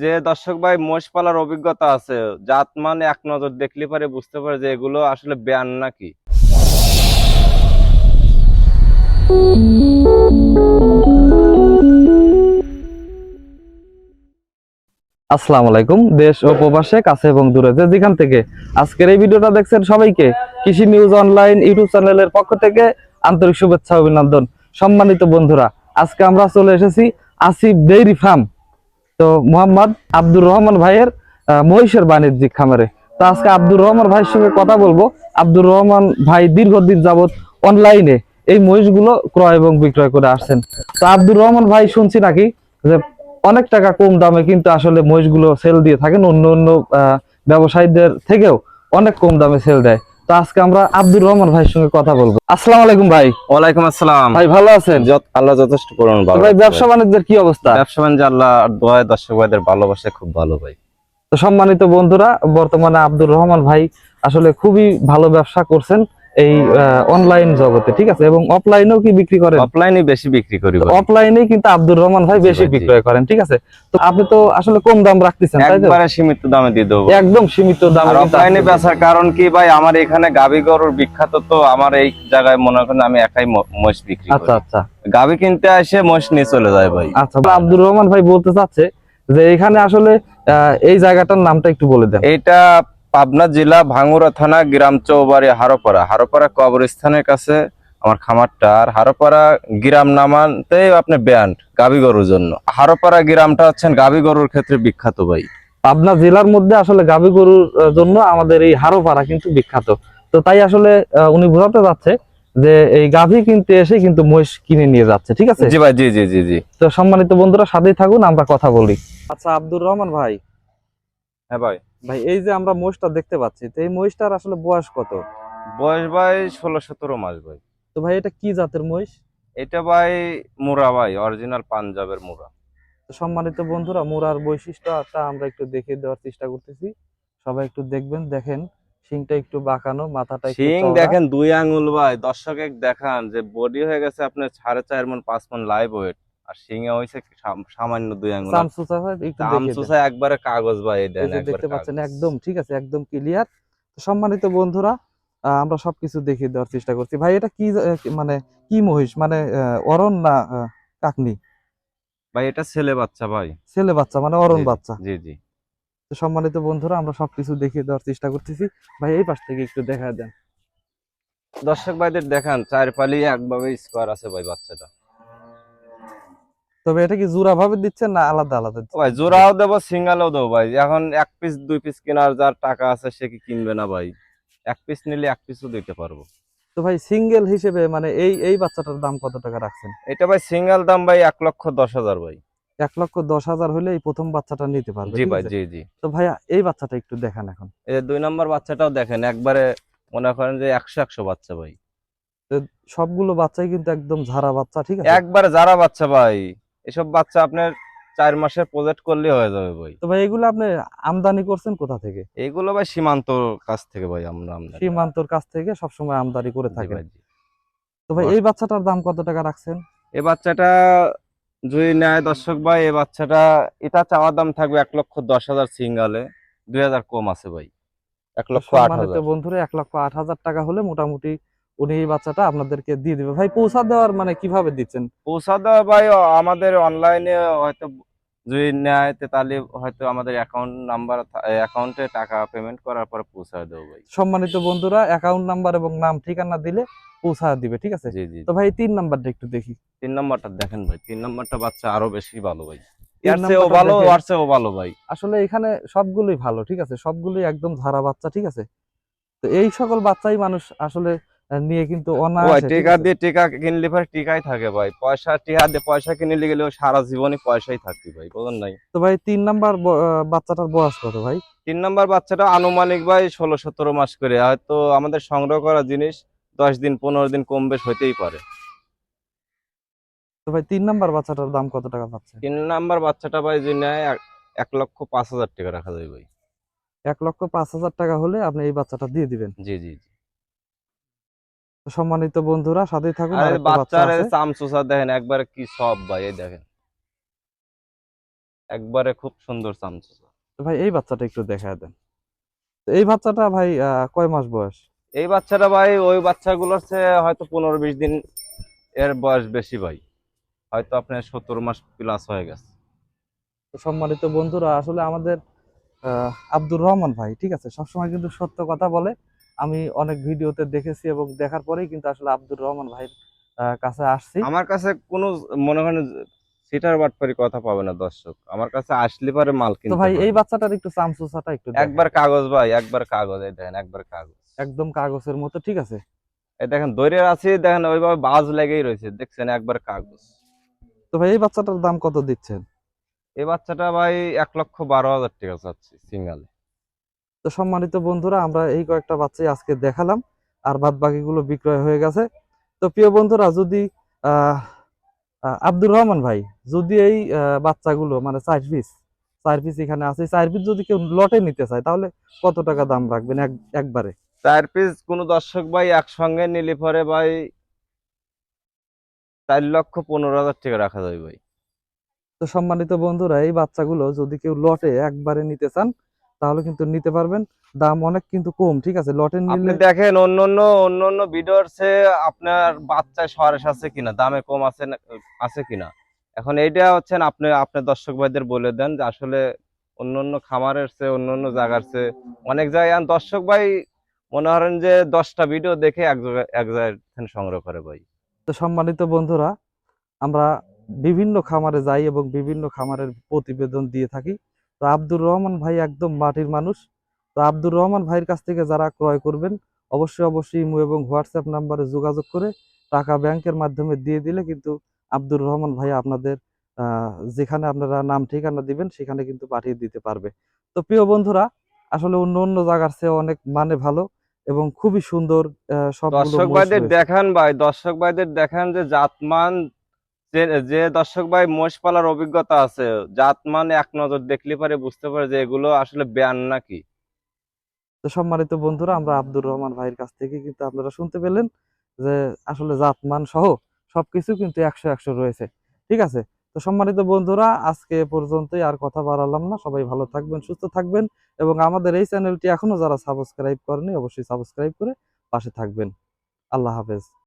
যে দর্শক ভাই মোষ পালার অভিজ্ঞতা আছে। জাত মানে এক নজর দেখলে পারে বুঝতে পারে যে এগুলো আসলে ব্যান নাকি। আসসালামু আলাইকুম, দেশ ও প্রবাসে কাছে এবং দূরে যে যেখান থেকে আজকের এই ভিডিওটা দেখছেন সবাইকে কৃষি নিউজ অনলাইন ইউটিউব চ্যানেলের পক্ষ থেকে আন্তরিক শুভেচ্ছা, অভিনন্দন। সম্মানিত বন্ধুরা, আজকে আমরা চলে এসেছি আসিফ ডেইরি ফার্ম। তো মোহাম্মদ আব্দুর রহমান ভাইয়ের মহিষের বাণিজ্যিক খামারে। তো আজকে আব্দুর রহমান ভাইয়ের সঙ্গে কথা বলব। আব্দুর রহমান ভাই দীর্ঘদিন যাবত অনলাইনে এই মহিষগুলো ক্রয় এবং বিক্রয় করে আসছেন। তো আব্দুর রহমান ভাই শুনছি নাকি যে অনেক টাকা কম দামে কিন্তু আসলে মহিষগুলো সেল দিয়ে থাকেন অন্য অন্য ব্যবসায়ীদের থেকেও অনেক কম দামে সেল দেয়। তো আজকে আমরা আব্দুর রহমান ভাইয়ের সঙ্গে কথা বলব। আসসালাম আলাইকুম ভাই। ওয়ালাইকুম আসসালাম। ভাই ভালো আছেন? আল্লাহ যথেষ্ট পরিমাণ ভালো ভাই ব্যবসা বাণিজ্যের কি অবস্থা? ব্যবসা বাণিজ্য আল্লাহ দোয়ায় দর্শক ভাইদের ভালোবাসে খুব ভালো ভাই। তো সম্মানিত বন্ধুরা বর্তমানে আব্দুর রহমান ভাই আসলে খুবই ভালো ব্যবসা করছেন। এই অনলাইন জগতে ঠিক আছে? এবং অফলাইনেও কি বিক্রি করেন? অফলাইনে বেশি বিক্রি করি অফলাইনে কিন্তু আব্দুর রহমান ভাই বেশি বিক্রয় করেন ঠিক আছে? তো আপনি তো আসলে কম দাম রাখতেছেন তাই তো? একবারে সীমিত দামে দিয়ে দেবো। একদম সীমিত দামে অফলাইনে বেচার কারণ কি ভাই? আমার এখানে গাবি গরুর বিখ্যাত তো আমার এই জায়গায় মনে করেন আমি একাই মোষ বিক্রি আচ্ছা করি। আচ্ছা। গাবি কিনতে আসে মোষ নিয়ে চলে যায় ভাই। আচ্ছা আব্দুর রহমান ভাই বলতে চাচ্ছে যে এখানে আসলে আহ, এই জায়গাটার নামটা একটু বলে দেন। এইটা পাবনা জেলা ভাঙ্গুরা থানা গ্রাম চৌবাড়ি হারোপাড়া। হারোপাড়া কবরস্থানের কাছে আমার খামারটা। আর হারোপাড়া গ্রাম নামাতে আপনি ব্যান্ড গাবি গরুর জন্য। হারোপাড়া গ্রামটা হচ্ছেন গাবি গরুর ক্ষেত্রে বিখ্যাত ভাই। পাবনা জেলার মধ্যে আসলে গাভী গরুর জন্য আমাদের এই হারোপাড়া কিন্তু বিখ্যাত। তো তাই আসলে উনি বোঝাতে যাচ্ছে যে এই গাভী কিনতে এসে কিন্তু মহিষ কিনে নিয়ে যাচ্ছে ঠিক আছে? জি ভাই জি জি জি জি। তো সম্মানিত বন্ধুরা সাথেই থাকুন আমরা কথা বলি। আচ্ছা আব্দুর রহমান ভাই। হ্যাঁ ভাই। ভাই এই যে আমরা মহিষটা দেখতে পাচ্ছি তো এই মহিষটার আসলে বয়স কত? বয়স ভাই ষোলো সতেরো মাস ভাই। তো ভাই এটা কি জাতের মহিষ? এটা ভাই মুরা ভাই অরিজিনাল পাঞ্জাবের মুরা। তো সম্মানিত বন্ধুরা মোরার বৈশিষ্ট্যটা আমরা একটু দেখে দেওয়ার চেষ্টা করতেছি। সবাই একটু দেখবেন দেখেন শিংটা একটু বাঁকানো মাথাটা শিং দেখেন দুই আঙুল ভাই দর্শকে দেখান যে বডি হয়ে গেছে আপনার সাড়ে চার মন পাঁচ মন লাইভ ওয়েট আর শিঙে হয়েছে সামান্য দুই আঙ্গুল। আমসুসা একবারে কাগজ দেন দেখতে পাচ্ছেন একদম ঠিক আছে একদম ক্লিয়ার সম্মানিত বন্ধুরা আমরা সবকিছু দেখিয়ে দেওয়ার চেষ্টা করছি। ভাই এটা কি মানে কি মহিষ? মানে অরণ না কাকনি? ভাই এটা ছেলে বাচ্চা ভাই। ছেলে বাচ্চা মানে অরণ বাচ্চা। জি জি। তো সম্মানিত বন্ধুরা আমরা সবকিছু দেখিয়ে দেওয়ার চেষ্টা করতেছি। ভাই এই পাশ থেকে একটু দেখা দেন। দর্শক ভাইদের দেখান চার পালি একভাবে স্কোয়ার আছে ভাই বাচ্চাটা। তবে এটা কি জোড়া ভাবে দিচ্ছেন না আলাদা আলাদা? ভাই জোড়াও দেবো সিঙ্গালও দেবো ভাই। এখন এক পিস দুই পিস কেনার যার টাকা আছে সে কি কিনবে না ভাই? এক পিস নিলে এক পিসও দিতে পারব। তো ভাই সিঙ্গেল হিসেবে মানে এই এই বাচ্চাটার দাম কত টাকা রাখছেন? এটা ভাই সিঙ্গেল দাম ভাই এক লক্ষ দশ হাজার ভাই। এক লক্ষ দশ হাজার হলে এই প্রথম বাচ্চাটা নিতে পারবে জি ভাই জি জি। তো ভাইয়া এই বাচ্চাটা একটু দেখান এখন। এই দুই নম্বর বাচ্চাটাও দেখেন একবারে মনে করেন যে একশো একশো বাচ্চা ভাই। সবগুলো বাচ্চাই কিন্তু একদম ঝাড়া বাচ্চা ঠিক আছে? একবারে যারা বাচ্চা ভাই। এসব বাচ্চা আপনার চার মাসের প্রজেক্ট করলে হয়ে যাবে ভাই। তো ভাই এগুলো আপনি আমদানি করছেন কোথা থেকে? এগুলো ভাই সীমান্ত কাছ থেকে ভাই আমরা আমদানি সীমান্তর কাছ থেকে সবসময় আমদানি করে ভাই, তো ভাই এই বাচ্চাটার দাম কত টাকা রাখছেন? এই বাচ্চাটা যদি নেয় দর্শক ভাই এই বাচ্চাটা এটা চাওয়ার দাম থাকবে এক লক্ষ দশ হাজার সিঙ্গালে। দুই হাজার কম আছে ভাই এক লক্ষ আট হাজার। বন্ধুরা এক লক্ষ আট হাজার টাকা হলে মোটামুটি উনি এই বাচ্চাটা আপনাদেরকে দিয়ে দিবে। ভাই পৌঁছা দেওয়ার মানে কীভাবে দিচ্ছেন? পৌঁছা দেওয়া ভাই আমাদের অনলাইনে হয়তো যদি নেয় তাহলে হয়তো আমাদের অ্যাকাউন্ট নাম্বার অ্যাকাউন্টে টাকা পেমেন্ট করার পরে পৌঁছায় দেবো ভাই। সম্মানিত বন্ধুরা অ্যাকাউন্ট নাম্বার এবং নাম ঠিকানা দিলে পৌঁছা দিবে ঠিক আছে? জি জি তো ভাই তিন নাম্বারটা একটু দেখি। তিন নম্বরটা দেখেন ভাই তিন নম্বরটা বাচ্চা আরও বেশি ভালো ভাই। ভালো ভালো ভাই। আসলে এখানে সবগুলোই ভালো ঠিক আছে? সবগুলোই একদম ঝাড়া বাচ্চা ঠিক আছে? তো এই সকল বাচ্চাই মানুষ আসলে নিয়ে কিন্তু ঠিক টিকা দিয়ে টিকা কিনলে পরে টিকাই থাকে ভাই। পয়সা টিকা দিয়ে পয়সা কিনলে গেলেও সারা জীবনই পয়সাই থাকবে ভাই বুঝলেন নাই? তো ভাই তিন নাম্বার বাচ্চাটার বয়স কত ভাই? তিন নম্বর বাচ্চাটা আনুমানিক ভাই ষোলো সতেরো মাস করে হয়তো আমাদের সংগ্রহ করা জিনিস দশ দিন পনেরো দিন কম বেশ হইতেই পারে। তো ভাই তিন নাম্বার বাচ্চাটার দাম কত টাকা পাচ্ছে? তিন নাম্বার বাচ্চাটা ভাই যে নেয় এক- লক্ষ পাঁচ হাজার টাকা রাখা যায় ভাই। এক লক্ষ পাঁচ হাজার টাকা হলে আপনি এই বাচ্চাটা দিয়ে দিবেন। জি জি জি। সম্মানিত বন্ধুরা সাথেই থাকুন আর বাচ্চার। চামচুসা দেখেন একবারে কি সব ভাই এই দেখেন। একবারে খুব সুন্দর চামচুচা তো ভাই এই বাচ্চাটা একটু দেখায় দেন। এই বাচ্চাটা ভাই কয় মাস বয়স? এই বাচ্চাটা ভাই ওই বাচ্চাগুলোর চেয়ে হয়তো পনেরো বিশ দিন এর বয়স বেশি ভাই। হয়তো আপনার সত্তর মাস প্লাস হয়ে গেছে। তো সম্মানিত বন্ধুরা আসলে আমাদের আহ, আব্দুর রহমান ভাই ঠিক আছে? সবসময় কিন্তু সত্য কথা বলে। আমি অনেক ভিডিওতে দেখেছি এবং দেখার পরেই কিন্তু আসলে আব্দুর রহমান ভাইয়ের কাছে আসছি। আমার কাছে কোনো মনে হয় সিটার বাটপারি কথা পাবে না দর্শক। আমার কাছে আসলে পারে মাল কিনতে ভাই এই বাচ্চাটার একটু চামচুচাটা একটু একবার কাগজ ভাই একবার কাগজ এই দেখেন একবার কাগজ। একদম কাগজের মতো ঠিক আছে? এই দেখেন দৈরে আছে দেখেন ওইভাবে বাজ লেগেই রয়েছে। দেখছেন একবার কাগজ। তো ভাই এই বাচ্চাটার দাম কত দিচ্ছেন? এই বাচ্চাটা ভাই এক লক্ষ বারো হাজার টাকা চাচ্ছি সিঙ্গালে। তো সম্মানিত বন্ধুরা আমরা এই কয়েকটা বাচ্চাই আজকে দেখালাম আর বাদ বাকিগুলো বিক্রয় হয়ে গেছে। তো প্রিয় বন্ধুরা যদি আব্দুর রহমান ভাই যদি এই বাচ্চাগুলো মানে চার পিস চার পিস এখানে আছে চার পিস যদি কেউ লটে নিতে চায় তাহলে কত টাকা দাম রাখবেন এক একবারে? চার পিস কোন দর্শক ভাই একসঙ্গে নিলে পরে ভাই চার লক্ষ পনেরো হাজার টাকা রাখা যায় ভাই। তো সম্মানিত বন্ধুরা এই বাচ্চাগুলো যদি কেউ লটে একবারে নিতে চান তাহলে কিন্তু নিতে পারবেন। দাম অনেক কিন্তু কম ঠিক আছে? লটে আপনি নিলে দেখেন অন্য অন্য অন্য অন্য ভিডিওর চেয়ে আপনার বাচ্চায় সরেস আছে কিনা দামে কম আছে আছে কিনা? এখন এইটা হচ্ছেন আপনি আপনার দর্শক ভাইদের বলে দেন যে আসলে অন্য অন্য খামারের চেয়ে অন্য অন্য জায়গার চেয়ে অনেক জায়গায় দর্শক ভাই মনে করেন যে দশটা ভিডিও দেখে এক জায়গায় এক জায়গায় সংগ্রহ করে ভাই। তো সম্মানিত বন্ধুরা আমরা বিভিন্ন খামারে যাই এবং বিভিন্ন খামারের প্রতিবেদন দিয়ে থাকি। তো আব্দুর রহমান ভাই একদম মাটির মানুষ। তো আব্দুর রহমান ভাইয়ের কাছ থেকে যারা ক্রয় করবেন অবশ্যই অবশ্যই ইমো এবং হোয়াটসঅ্যাপ নাম্বারে যোগাযোগ করে টাকা ব্যাংকের মাধ্যমে দিয়ে দিলে কিন্তু আব্দুর রহমান ভাই আপনাদের আহ, যেখানে আপনারা নাম ঠিকানা দিবেন সেখানে কিন্তু পাঠিয়ে দিতে পারবে। তো প্রিয় বন্ধুরা আসলে অন্য অন্য জায়গার চেয়ে অনেক মানে ভালো এবং খুবই সুন্দর সবগুলো দর্শক ভাইদের দেখান ভাই দর্শক ভাইদের দেখান যে জাতমান যে যে দর্শক ভাই মোষ পালার অভিজ্ঞতা আছে জাতমান এক নজর দেখলে পারে বুঝতে পারে যে এগুলো আসলে ব্যান নাকি। তো সম্মানিত বন্ধুরা, আমরা আব্দুর রহমান ভাইয়ের কাছ থেকে কিন্তু আপনারা শুনতে পেলেন যে, আসলে জাতমান সহ সবকিছু কিন্তু একশো একশো রয়েছে। ঠিক আছে? তো সম্মানিত বন্ধুরা, আজকে পর্যন্তই, আর কথা বাড়ালাম না। সবাই ভালো থাকবেন, সুস্থ থাকবেন এবং আমাদের এই চ্যানেলটি এখনও যারা সাবস্ক্রাইব করেনি অবশ্যই সাবস্ক্রাইব করে পাশে থাকবেন। আল্লাহ হাফেজ।